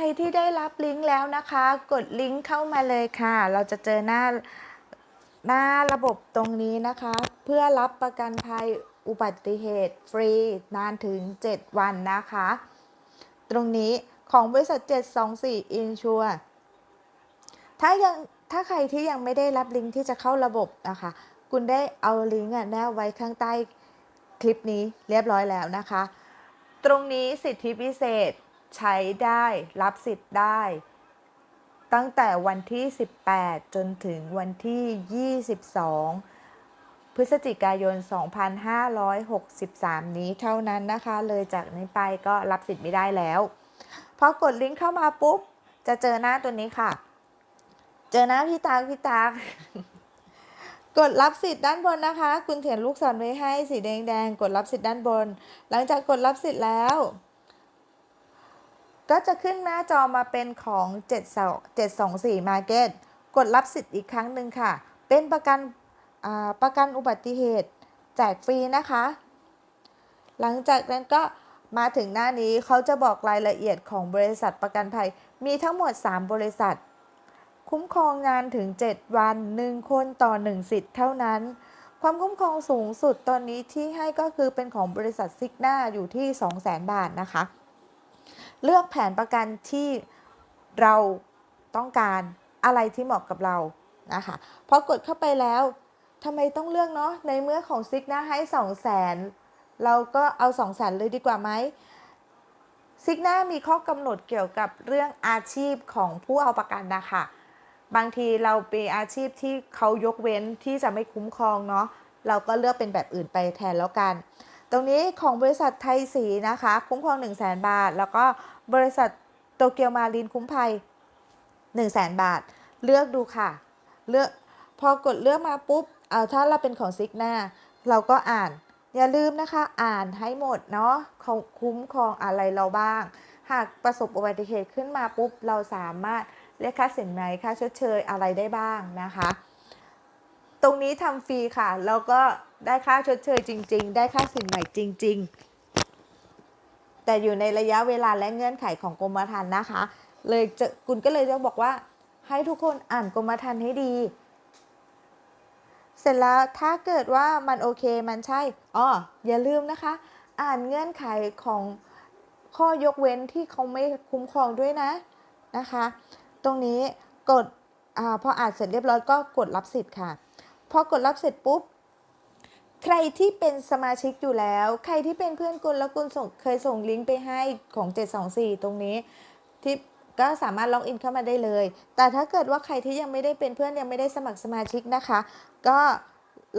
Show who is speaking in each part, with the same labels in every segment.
Speaker 1: รที่ได้รับลิงก์แล้วนะคะ กดลิงก์เข้ามาเลยค่ะ เราจะเจอหน้าหน้าระบบตรงนี้นะคะ เพื่อรับประกันภัยอุบัติเหตุฟรีนานถึง 7 วันนะคะ ตรงนี้ของบริษัท 724 Insure ถ้ายังถ้าใครที่ยังไม่ได้รับลิงก์ที่จะเข้าระบบนะคะ คุณได้เอาลิงก์แนบไว้ข้างใต้คลิปนี้เรียบร้อยแล้วนะคะ ตรงนี้สิทธิพิเศษ ใช้ได้รับสิทธิ์ได้ ตั้งแต่วันที่ 18 จนถึงวันที่ 22 พฤศจิกายน 2563 นี้เท่านั้นนะคะ เลยจากนี้ไปก็รับสิทธิ์ไม่ได้แล้วพอกดลิงก์เข้ามาปุ๊บ จะเจอหน้าตัวนี้ค่ะ เจอหน้าพี่ตาพี่ตากกดรับสิทธิ์ด้านบนนะคะ คุณเขียนลูกศรไว้ให้สีแดงๆ กดรับสิทธิ์ด้านบน หลังจากกดรับสิทธิ์แล้ว ก็จะขึ้นหน้าจอมาเป็นของ 724 Market กดรับสิทธิ์อีกครั้งหนึ่งค่ะ เป็นประกันประกันอุบัติเหตุ แจกฟรีนะคะ หลังจากนั้นก็มาถึงหน้านี้เขาจะบอกรายละเอียดของบริษัทประกันภัย มีทั้งหมด 3 บริษัท คุ้มครองงานถึง 7 วัน 1 คนต่อ 1 สิทธิ์เท่านั้น ความคุ้มครองสูงสุดตอนนี้ที่ให้ก็คือเป็นของบริษัทซิกนาอยู่ที่ 200,000 บาทนะคะ เลือกแผนประกันที่เราต้องการอะไรที่เหมาะกับเรานะคะพอกดเข้าไปแล้วทำไมต้องเลือกเนาะในเมื่อของซิกนาให้2 0 0 0 0 0เราก็เอา2 0 0 0 0 0เลยดีกว่าไหมซิกนามีข้อกำหนดเกี่ยวกับเรื่องอาชีพของผู้เอาประกันนะคะบางทีเราเป็นอาชีพที่เขายกเว้นที่จะไม่คุ้มครองเนาะเราก็เลือกเป็นแบบอื่นไปแทนแล้วกัน ตรงนี้ของบริษัทไทยสีนะคะ คุ้มครอง 1 0 0 0 0แบาท แล้วก็บริษัทโตเกียวมารีนคุ้มภัย 1 0 0 0 0แบาท เลือกดูค่ะ เลือกพอกดเลือกมาปุ๊บเอาถ้าเราเป็นของซิกนาเราก็อ่าน อย่าลืมนะคะ อ่านให้หมดเนาะคุ้มครองอะไรเราบ้าง หากประสบอุบัติเหตุขึ้นมาปุ๊บ เราสามารถเรียกค่าสินไหมค่าชดเชยอะไรได้บ้างนะคะ ตรงนี้ทำฟรีค่ะ แล้วก็ ได้ค่าชดเชยจริง ๆ ได้ค่าสินใหม่จริง ๆ แต่อยู่ในระยะเวลาและเงื่อนไขของกรมธรรม์นะคะ เลยจะคุณก็เลยจะบอกว่าให้ทุกคนอ่านกรมธรรม์ให้ดี เสร็จแล้วถ้าเกิดว่ามันโอเคมันใช่อ๋ออย่าลืมนะคะ อ่านเงื่อนไขของข้อยกเว้นที่เขาไม่คุ้มครองด้วยนะนะคะ ตรงนี้กดอาพออ่านเสร็จเรียบร้อยก็กดรับสิทธิ์ค่ะ พอกดรับเสร็จปุ๊บ ใครที่เป็นสมาชิกอยู่แล้ว ใครที่เป็นเพื่อนคุณแล้วคุณส่งเคยส่งลิงก์ไปให้ของ 724 ตรงนี้ที่ก็สามารถล็อกอินเข้ามาได้เลย แต่ถ้าเกิดว่าใครที่ยังไม่ได้เป็นเพื่อนยังไม่ได้สมัครสมาชิกนะคะ ก็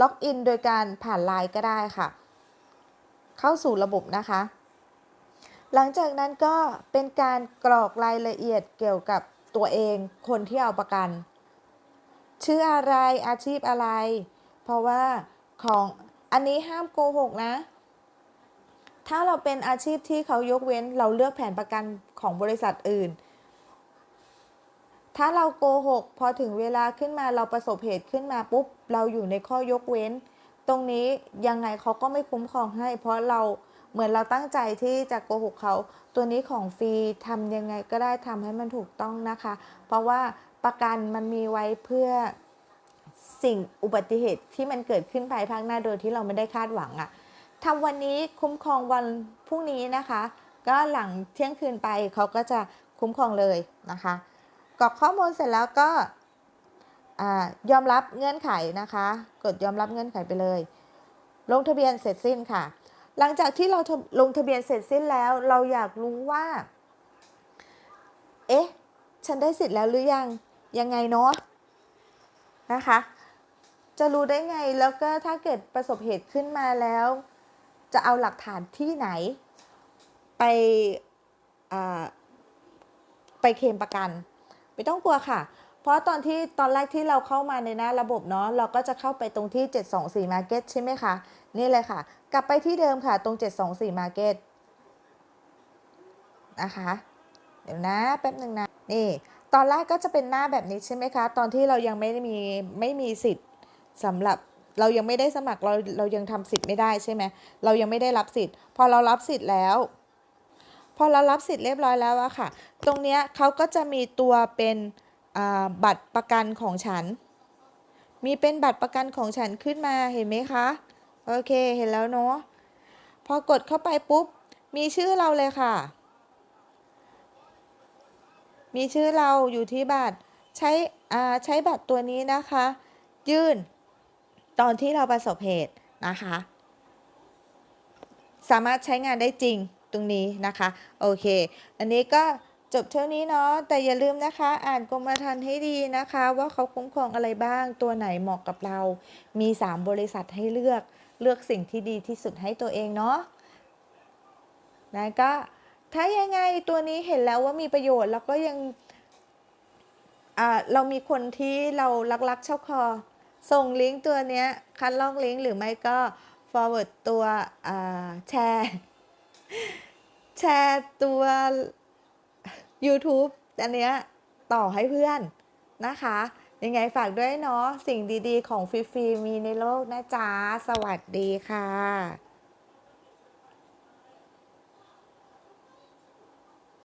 Speaker 1: ล็อกอินโดยการผ่านไลน์ก็ได้ค่ะ เข้าสู่ระบบนะคะ หลังจากนั้นก็เป็นการกรอกรายละเอียดเกี่ยวกับตัวเองคนที่เอาประกัน ชื่ออะไรอาชีพอะไร เพราะว่าของ อันนี้ห้ามโกหกนะ ถ้าเราเป็นอาชีพที่เขายกเว้นเราเลือกแผนประกันของบริษัทอื่น ถ้าเราโกหกพอถึงเวลาขึ้นมาเราประสบเหตุขึ้นมาปุ๊บ เราอยู่ในข้อยกเว้น ตรงนี้ยังไงเขาก็ไม่คุ้มครองให้ เพราะเราเหมือนเราตั้งใจที่จะโกหกเขา ตัวนี้ของฟรีทำยังไงก็ได้ทำให้มันถูกต้องนะคะ เพราะว่าประกันมันมีไว้เพื่อ สิ่งอุบัติเหตุที่มันเกิดขึ้นภายภาคหน้าโดยที่เราไม่ได้คาดหวังอะทำวันนี้คุ้มครองวันพรุ่งนี้นะคะ ก็หลังเที่ยงคืนไปเขาก็จะคุ้มครองเลยนะคะกรอกข้อมูลเสร็จแล้วก็ยอมรับเงื่อนไขนะคะ กดยอมรับเงื่อนไขไปเลย ลงทะเบียนเสร็จสิ้นค่ะ หลังจากที่เราลงทะเบียนเสร็จสิ้นแล้ว เราอยากรู้ว่า เอ๊ะ ฉันได้สิทธิ์แล้วหรือยัง ยังไงเนาะนะคะ จะรู้ได้ไงแล้วก็ถ้าเกิดประสบเหตุขึ้นมาแล้ว จะเอาหลักฐานที่ไหน ไปไปเคลมประกัน ไม่ต้องกลัวค่ะ เพราะตอนที่ตอนแรกที่เราเข้ามาในหน้าระบบเนาะเราก็จะเข้าไปตรงที่ 724 Market ใช่ไหมคะนี่เลยค่ะ กลับไปที่เดิมค่ะตรง 724 Market นะคะเดี๋ยวนะแป๊บหนึ่งนะนี่ ตอนแรกก็จะเป็นหน้าแบบนี้ใช่ไหมคะ ตอนที่เรายังไม่ได้มีไม่มีสิทธิ์ สำหรับเรายังไม่ได้สมัครเราเรายังทำสิทธิ์ไม่ได้ใช่ไหมเรายังไม่ได้รับสิทธิ์ พอเรารับสิทธิ์แล้ว พอเรารับสิทธิ์เรียบร้อยแล้วอะค่ะ ตรงเนี้ยเขาก็จะมีตัวเป็นบัตรประกันของฉัน มีเป็นบัตรประกันของฉันขึ้นมาเห็นไหมคะโอเคเห็นแล้วเนาะพอกดเข้าไปปุ๊บมีชื่อเราเลยค่ะ มีชื่อเราอยู่ที่บัตรใช้ใช้บัตรตัวนี้นะคะ ยื่น ตอนที่เราประสบเหตุนะคะ สามารถใช้งานได้จริงตรงนี้นะคะ โอเค อันนี้ก็จบเท่านี้เนาะแต่อย่าลืมนะคะ อ่านกรมธรรม์ให้ดีนะคะ ว่าเขาคุ้มครองอะไรบ้างตัวไหนเหมาะกับเรา มี 3 บริษัทให้เลือกเลือกสิ่งที่ดีที่สุดให้ตัวเองเนาะนะก็ถ้ายังไงตัวนี้เห็นแล้วว่ามีประโยชน์แล้วก็ยังอ่าเรามีคนที่เรารักๆชอบคอ ส่งลิงก์ตัวเนี้ยคัดลอกลิงก์หรือไม่ก็ forward ตัวแชร์แชร์ตัว YouTube อันเนี้ยต่อให้เพื่อนนะคะ ยังไงฝากด้วยเนาะสิ่งดีๆ ของฟรีๆมีในโลกนะจ๊ะ สวัสดีค่ะ